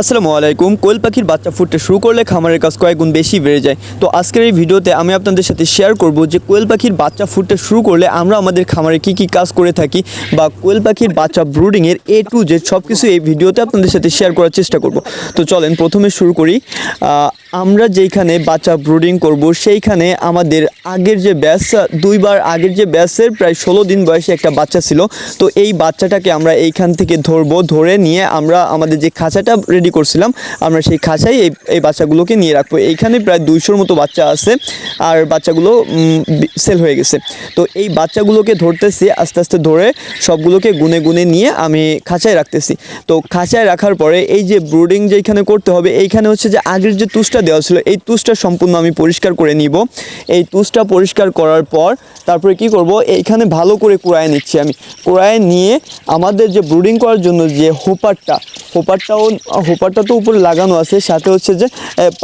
আসসালামু আলাইকুম। কোয়েল পাখির বাচ্চা ফুটতে শুরু করলে খামারের কাজ কয়েক গুণ বেশি বেড়ে যায়। তো আজকের এই ভিডিওতে আমি আপনাদের সাথে শেয়ার করব যে কোয়েল পাখির বাচ্চা ফুটতে শুরু করলে আমরা আমাদের খামারে কি কি কাজ করে থাকি বা কোয়েল পাখির বাচ্চা ব্রুডিংয়ের এ টু জেড সব কিছু এই ভিডিওতে আপনাদের সাথে শেয়ার করার চেষ্টা করব। তো চলেন প্রথমে শুরু করি। আমরা যেইখানে বাচ্চা ব্রুডিং করব, সেইখানে আমাদের আগের যে ব্যাস দুইবার আগের যে ব্যাসের প্রায় ষোলো দিন বয়সে একটা বাচ্চা ছিল। তো এই বাচ্চাটাকে আমরা এইখান থেকে ধরবো, ধরে নিয়ে আমরা আমাদের যে খাঁচাটা রেডি করছিলাম, আমরা সেই খাঁচায় এই এই বাচ্চাগুলোকে নিয়ে রাখব। এইখানে প্রায় দুইশোর মতো বাচ্চা আছে, আর বাচ্চাগুলো সেল হয়ে গেছে। তো এই বাচ্চাগুলোকে ধরতেছি, আস্তে আস্তে ধরে সবগুলোকে গুনে গুনে নিয়ে আমি খাঁচায় রাখতেছি। তো খাঁচায় রাখার পরে এই যে ব্রুডিং যেখানে করতে হবে, এইখানে হচ্ছে যে আগের যে তুষটা দেওয়া ছিল, এই তুষটা সম্পূর্ণ আমি পরিষ্কার করে নিব। এই তুষটা পরিষ্কার করার পর তারপরে কি করব, এইখানে ভালো করে কুড়ায় নিচ্ছি আমি। কুড়ায় নিয়ে আমাদের যে ব্রুডিং করার জন্য যে হোপারটা, হোপারটাও, হোপারটা তো উপরে লাগানো আছে, সাথে হচ্ছে যে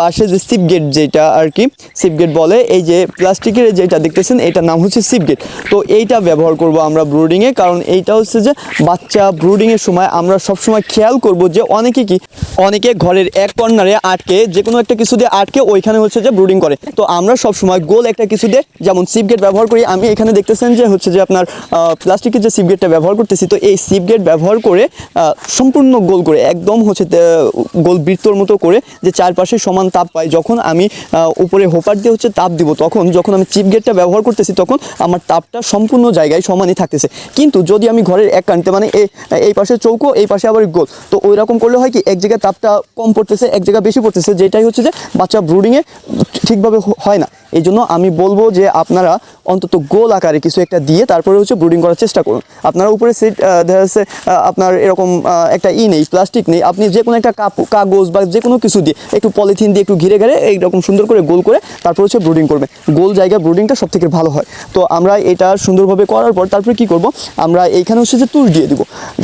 পাশে যে সিপ গেট যেটা আর কি, সিপ গেট বলে, এই যে প্লাস্টিকের যেটা দেখতেছেন, এটার নাম হচ্ছে সিপ গেট। তো এইটা ব্যবহার করব আমরা ব্রুডিংয়ে কারণ এইটা হচ্ছে যে বাচ্চা ব্রুডিংয়ের সময় আমরা সবসময় খেয়াল করব যে অনেকে কি, অনেকে ঘরের এক কর্নারে আটকে যে কোনো একটা কিছু দিয়ে আটকে ওইখানে হচ্ছে যে ব্রুডিং করে। তো আমরা সব সময় গোল একটা কিছু দিয়ে যেমন সিপ গেট ব্যবহার করি, আমি এখানে দেখতেছেন যে হচ্ছে যে আপনার প্লাস্টিকের যে সিপ গেটটা ব্যবহার করতেছি, তো এই সিপ গেট ব্যবহার করে সম্পূর্ণ গোল করে, একদম হচ্ছে গোল বৃত্তর মতো করে যে চারপাশে সমান তাপ পাই, যখন আমি উপরে হোপার দিয়ে হচ্ছে তাপ দিব, তখন যখন আমি চিপ গেটটা ব্যবহার করতেছি, তখন আমার তাপটা সম্পূর্ণ জায়গায় সমানই থাকতেছে। কিন্তু যদি আমি ঘরের এক কানতে মানে এই পাশে চৌকো, এই পাশে আবার গোল, তো ওই রকম করলে হয় কি, এক জায়গায় তাপটা কম পড়তেছে, এক জায়গায় বেশি পড়তেছে, যেটাই হচ্ছে যে বাচ্চা ব্রুডিংয়ে ঠিকভাবে হয় না। এই জন্য আমি বলব যে আপনারা অন্তত গোল আকারে কিছু একটা দিয়ে তারপরে হচ্ছে ব্রুডিং করার চেষ্টা করুন। আপনারা উপরে সিট দেখা যাচ্ছে আপনার এরকম একটা ই নেই প্লাস্টিক নেই। আপনি যে কোনো একটা কাপ, কাগজ বা যে কোনো কিছু দিয়ে একটু পলিথিন দিয়ে একটু ঘিরে ঘিরে এইরকম সুন্দর করে গোল করে তারপর হচ্ছে ব্রুডিং করবে গোল জায়গায় ব্রুডিংটা সব থেকে ভালো হয়। তো আমরা এটা সুন্দরভাবে করার পর তারপরে কি করব? আমরা এইখানে হচ্ছে যে তুষ দিয়ে দিব।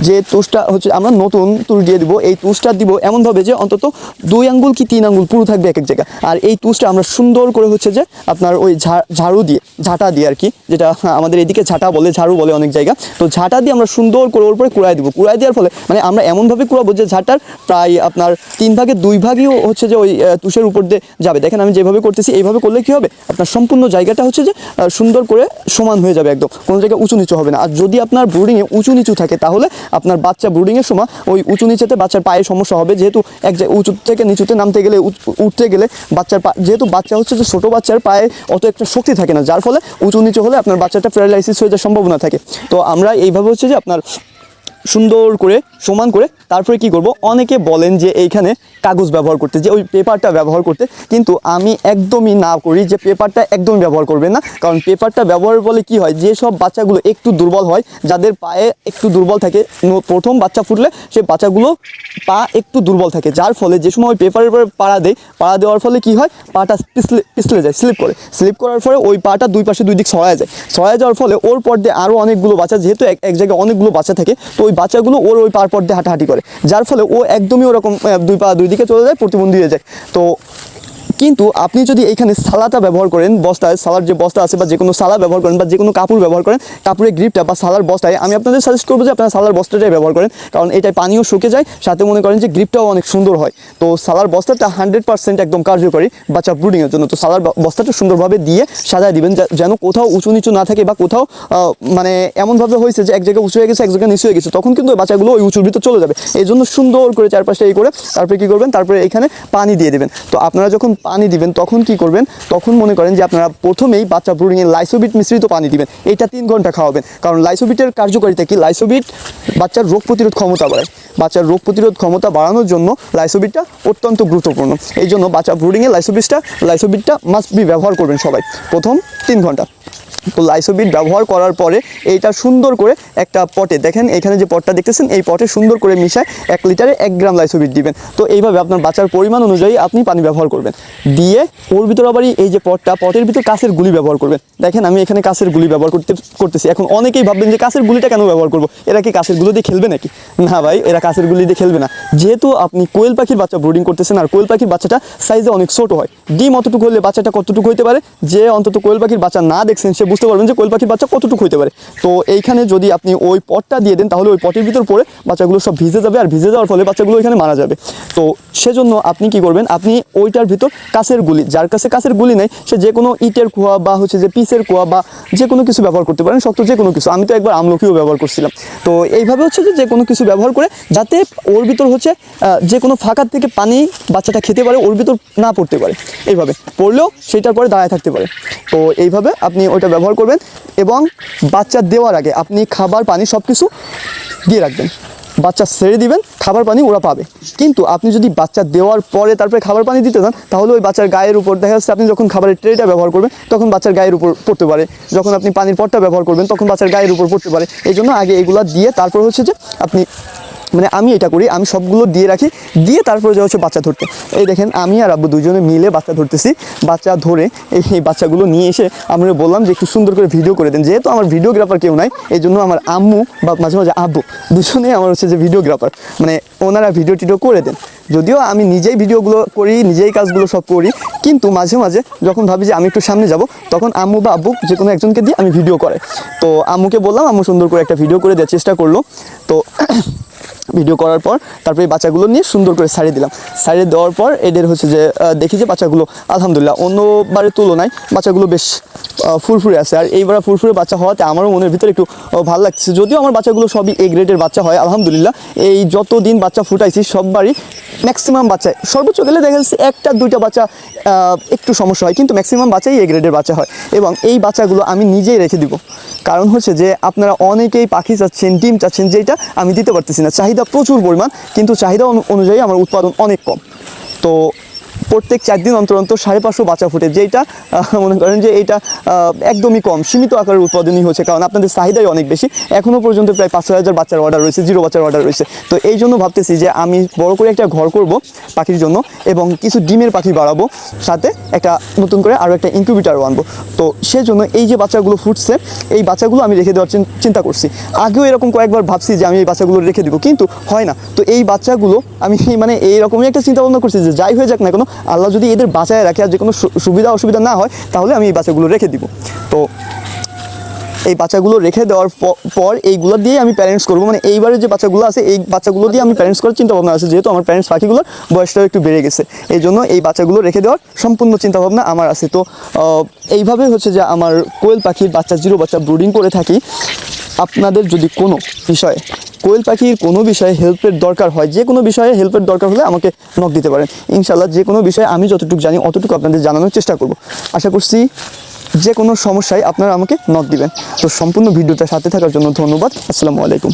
যে তুষটা হচ্ছে, আমরা নতুন তুষ দিয়ে দিব। এই তুষটা দিব এমনভাবে যে অন্তত দুই আঙ্গুল কি তিন আঙ্গুল পুরো থাকবে এক এক জায়গা আর এই তুষটা আমরা সুন্দর করে হচ্ছে যে আপনার ওই ঝাড়ু দিয়ে, ঝাঁটা দিয়ে আর কি, যেটা আমাদের এদিকে ঝাঁটা বলে, ঝাড়ু বলে অনেক জায়গা। তো ঝাঁটা দিয়ে আমরা সুন্দর করে ওর উপরে কুড়াই দিব। কুড়াই দেওয়ার ফলে মানে আমরা এমনভাবে কুড়াবো যে ঝাঁটার প্রায় আপনার তিন ভাগের দুই ভাগই হচ্ছে যে ওই তুষের উপর দিয়ে যাবে। দেখেন আমি যেভাবে করতেছি, এইভাবে করলে কি হবে? আপনার সম্পূর্ণ জায়গাটা হচ্ছে যে সুন্দর করে সমান হয়ে যাবে একদম। কোনো জায়গায় উঁচু নিচু হবে না। আর যদি আপনার ব্রুডিংয়ে উঁচু নিচু থাকে, তাহলে আপনার বাচ্চা ব্রুডিংয়ের সময় ওই উঁচু নিচেতে বাচ্চার পায়ে সমস্যা হবে। যেহেতু এক উঁচু থেকে নিচুতে নামতে গেলে উঠতে গেলে বাচ্চার পা, যেহেতু বাচ্চা হচ্ছে যে ছোটো বাচ্চার পায়ে অত একটা শক্তি থাকে না, যার ফলে উঁচু নিচু হলে আপনার বাচ্চাটা প্যারালাইসিস হয়ে যাওয়ার সম্ভাবনা থাকে। তো আমরা এইভাবে হচ্ছে যে আপনার সুন্দর করে, সমান করে তারপরে কি করব? অনেকে বলেন যে এইখানে কাগজ ব্যবহার করতে, যে ওই পেপারটা ব্যবহার করতে। কিন্তু আমি একদমই না করি যে পেপারটা একদমই ব্যবহার করবেন না। কারণ পেপারটা ব্যবহারের ফলে কি হয়? যে সব বাচ্চাগুলো একটু দুর্বল হয়, যাদের পায়ে একটু দুর্বল থাকে প্রথম বাচ্চা ফুটলে সে বাচ্চাগুলো পা একটু দুর্বল থাকে। যার ফলে যে সময় পেপারের উপরে পাড়া দেয়, পাড়া দেওয়ার ফলে কি হয়? পাটা পিছলে পিছলে যায়, স্লিপ করে। স্লিপ করার ফলে ওই পাটা দুই পাশে, দুই দিক ছড়ায় যায়। ছড়ায় যাওয়ার ফলে ওর পর দিয়ে আরও অনেকগুলো বাচ্চা, যেহেতু এক এক জায়গায় অনেকগুলো বাচ্চা থাকে, তো ওই বাচ্চাগুলো ওর ওই পার পর দিয়ে হাঁটাহাঁটি করে। যার ফলে ও একদমই ওরকম দুই পা দুই দিকে চলে যায়, প্রতিবন্ধী হয়ে যায়। তো কিন্তু আপনি যদি এইখানে সালাটা ব্যবহার করেন, বস্তায়, সালার যে বস্তা আছে বা যে কোনো সালা ব্যবহার করেন বা যে কোনো কাপড় ব্যবহার করেন, কাপড়ের গ্রিপটা বা সালার বস্তায়, আমি আপনাদের সাজেস্ট করব যে আপনারা সালার বস্তাটাই ব্যবহার করেন। কারণ এটাই পানিও শুকে যায়, সাথে মনে করেন যে গ্রিপটাও অনেক সুন্দর হয়। তো সালার বস্তাটা হান্ড্রেড পার্সেন্ট একদম কার্যকরী বাচ্চা ব্রুডিংয়ের জন্য। তো সালার বস্তাটা সুন্দরভাবে দিয়ে সাজায় দিবেন যেন কোথাও উঁচু নিচু না থাকে বা কোথাও মানে এমনভাবে হয়েছে যে এক জায়গায় উঁচু হয়ে গেছে, এক জায়গায় নিচু হয়ে গেছে। তখন কিন্তু বাচ্চাগুলো ওই উঁচুর ভিতর চলে যাবে। এই জন্য সুন্দর করে চারপাশে এই করে তারপরে কী করবেন? তারপরে এখানে পানি দিয়ে দেবেন। তো আপনারা যখন পানি দিবেন, তখন কি করবেন? তখন মনে করেন যে আপনারা প্রথমেই বাচ্চা ব্রুডিংয়ে লাইসোবিট মিশ্রিত পানি দিবেন। এটা তিন ঘণ্টা খাওয়াবেন। কারণ লাইসোবিটের কার্যকারিতা কি? লাইসোবিট বাচ্চার রোগ প্রতিরোধ ক্ষমতা বাড়ায়। বাচ্চার রোগ প্রতিরোধ ক্ষমতা বাড়ানোর জন্য লাইসোবিটটা অত্যন্ত গুরুত্বপূর্ণ। এই জন্য বাচ্চা ব্রুডিংয়ে লাইসোবিটটা লাইসোবিটটা মাস্ট বি ব্যবহার করবেন সবাই। প্রথম তিন ঘণ্টা। তো লাইসোবিট ব্যবহার করার পরে এইটা সুন্দর করে একটা পটে, দেখেন এখানে যে পটটা দেখতেছেন, এই পটে সুন্দর করে মিশায় এক লিটারে এক গ্রাম লাইসোবিট দিবেন। তো এইভাবে আপনার বাচ্চার পরিমাণ অনুযায়ী আপনি পানি ব্যবহার করবেন। দিয়ে ওর ভিতর আবারই এই যে পটটা, পটের ভিতর কাঁচের গুলি ব্যবহার করবেন। দেখেন আমি এখানে কাঁচের গুলি ব্যবহার করতে, করতেছি। এখন অনেকেই ভাববেন যে কাঁচের গুলিটা কেন ব্যবহার করব? এরা কি কাঁচেরগুলো দিয়ে খেলবে নাকি? না ভাই, এরা কাঁচের গুলি দিয়ে খেলবে না। যেহেতু আপনি কোয়েল পাখির বাচ্চা ব্রুডিং করতেছেন, আর কোয়েল পাখির বাচ্চাটা সাইজে অনেক ছোট হয়। ডিম অতটুকু হলে বাচ্চাটা কতটুকু হইতে পারে? যে অন্তত কোয়েল পাখির বাচ্চা না দেখছেন, সে বুঝতে পারবেন যে কোয়েল পাখির বাচ্চা কতটুকু হতে পারে। তো এইখানে যদি আপনি ওই পটটা দিয়ে দেন, তাহলে ওই পটের ভিতর পড়ে বাচ্চাগুলো সব ভিজে যাবে আর ভিজে যাওয়ার ফলে বাচ্চাগুলো এখানে মারা যাবে। তো সেজন্য আপনি কি করবেন, আপনি ওইটার ভিতর কাছের গুলি, যার কাছে কাছের গুলি নেই, সে যে কোনো ইটের কুয়া বা হচ্ছে যে পিসের কুয়া বা যে কোনো কিছু ব্যবহার করতে পারেন, শক্ত যে কোনো কিছু। আমি তো একবার আমলকিও ব্যবহার করছিলাম। তো এইভাবে হচ্ছে যে যে কোনো কিছু ব্যবহার করে যাতে ওর ভিতর হচ্ছে যে কোনো ফাঁকার থেকে পানি বাচ্চাটা খেতে পারে, ওর ভিতর না পড়তে পারে। এইভাবে পড়লেও সেটার পরে দাঁড়ায় থাকতে পারে। তো এইভাবে আপনি ওইটা ব্যবহার করবেন এবং বাচ্চা দেওয়ার আগে আপনি খাবার, পানি সব কিছু দিয়ে রাখবেন। বাচ্চা ছেড়ে দিবেন, খাবার, পানি ওরা পাবে। কিন্তু আপনি যদি বাচ্চা দেওয়ার পরে তারপরে খাবার, পানি দিতে চান তাহলে ওই বাচ্চার গায়ের উপর দেখা যাচ্ছে আপনি যখন খাবারের ট্রেটা ব্যবহার করবেন, তখন বাচ্চার গায়ের উপর পড়তে পারে। যখন আপনি পানির পটটা ব্যবহার করবেন, তখন বাচ্চার গায়ের উপর পড়তে পারে। এই জন্য আগে এগুলো দিয়ে তারপর হচ্ছে যে আপনি মানে আমি এটা করি, আমি সবগুলো দিয়ে রাখি, দিয়ে তারপরে যে হচ্ছে বাচ্চা ধরতে। এই দেখেন, আমি আর আব্বু দুজনে মিলে বাচ্চা ধরতেছি। বাচ্চা ধরে এই বাচ্চাগুলো নিয়ে এসে আমরা বললাম যে একটু সুন্দর করে ভিডিও করে দেন। যেহেতু আমার ভিডিওগ্রাফার কেউ নাই এই জন্য আমার আম্মু বা মাঝে মাঝে আব্বু দুজনেই আমার হচ্ছে যে ভিডিওগ্রাফার। মানে ওনারা ভিডিও টিডিও করে দেন। যদিও আমি নিজেই ভিডিওগুলো করি, নিজেই কাজগুলো সব করি, কিন্তু মাঝে মাঝে যখন ভাবি যে আমি একটু সামনে যাব, তখন আম্মু বা আব্বু যে কোনো একজনকে দিয়ে আমি ভিডিও করে। তো আম্মুকে বললাম, আম্মু সুন্দর করে একটা ভিডিও করে দেওয়ার চেষ্টা করল। তো ভিডিও করার পর তারপরে এই বাচ্চাগুলো নিয়ে সুন্দর করে সারিয়ে দিলাম। সারিয়ে দেওয়ার পর এদের হচ্ছে যে দেখি যে বাচ্চাগুলো, আলহামদুলিল্লাহ, অন্যবারের তুলনায় বাচ্চাগুলো বেশ ফুরফুরে আছে। আর এইবার ফুরফুরে বাচ্চা হওয়াতে আমারও মনের ভিতরে একটু ভালো লাগছে। যদিও আমার বাচ্চাগুলো সবই এ গ্রেডের বাচ্চা হয়, আলহামদুলিল্লাহ, এই যত দিন বাচ্চা ফুটাইছি, সববারই ম্যাক্সিমাম বাচ্চায়, সর্বোচ্চ গেলে দেখা যাচ্ছে একটা, দুইটা বাচ্চা একটু সমস্যা হয়, কিন্তু ম্যাক্সিমাম বাচ্চাই এ গ্রেডের বাচ্চা হয়। এবং এই বাচ্চাগুলো আমি নিজেই রেখে দিব। কারণ হচ্ছে যে, আপনারা অনেকেই পাখি চাচ্ছেন, ডিম চাচ্ছেন, যেটা আমি দিতে পারতেছি না। চাহিদা প্রচুর পরিমাণ, কিন্তু চাহিদা অনুযায়ী আমার উৎপাদন অনেক কম। তো প্রত্যেক চার দিন অন্তর অন্তর সাড়ে পাঁচশো বাচ্চা ফুটে যেটা মনে করেন যে আহ, একদমই কম। সীমিত আকারের উৎপাদনই হচ্ছে কারণ আপনাদের চাহিদাই অনেক বেশি। এখনও পর্যন্ত প্রায় পাঁচ হাজার বাচ্চার অর্ডার রয়েছে জিরো বাচ্চার অর্ডার রয়েছে। তো এই জন্য ভাবতেছি যে আমি বড় করে একটা ঘর করব পাখির জন্য এবং কিছু ডিমের পাখি বাড়াবো সাথে একটা নতুন করে আরও একটা ইনকিউবেটারও আনব। তো সেই জন্য এই যে বাচ্চাগুলো ফুটছে এই বাচ্চাগুলো আমি রেখে দেওয়ার চিন- চিন্তা করছি। আগেও এরকম কয়েকবার ভাবছি যে আমি এই বাচ্চাগুলো রেখে দেবো কিন্তু হয় না। তো এই বাচ্চাগুলো আমি মানে এইরকমই একটা চিন্তা ভাবনা করছি যে যাই হয়ে যাক না কেন আল্লাহ যদি এদের বাঁচায় রাখে আর যে কোনো সুবিধা অসুবিধা না হয়, তাহলে আমি এই বাচ্চাগুলো রেখে দিব। তো এই বাচ্চাগুলো রেখে দেওয়ার পর এইগুলো দিয়ে আমি প্যারেন্টস করব। মানে এইবারে যে বাচ্চাগুলো আছে, এই বাচ্চাগুলো দিয়ে আমি প্যারেন্টস করার চিন্তা ভাবনা আছে, যেহেতু আমার প্যারেন্টস পাখিগুলোর বয়সটাও একটু বেড়ে গেছে। এই জন্য এই বাচ্চাগুলো রেখে দেওয়ার সম্পূর্ণ চিন্তা ভাবনা আমার আছে। তো এইভাবে হচ্ছে যে আমার কোয়েল পাখির বাচ্চা, জিরো বাচ্চা ব্রুডিং করে থাকি। আপনাদের যদি কোনো বিষয়ে কোয়েল পাখির কোনো বিষয়ে হেল্পের দরকার হয়, যে কোনো বিষয়ে হেল্পের দরকার হলে আমাকে নক দিতে পারেন। ইনশাল্লাহ যে কোনো বিষয়ে আমি যতটুকু জানি অতটুকু আপনাদের জানানোর চেষ্টা করব। আশা করছি যে কোনো সমস্যায় আপনারা আমাকে নক দিবেন। তো সম্পূর্ণ ভিডিওটা সাথে থাকার জন্য ধন্যবাদ। আসসালামু আলাইকুম।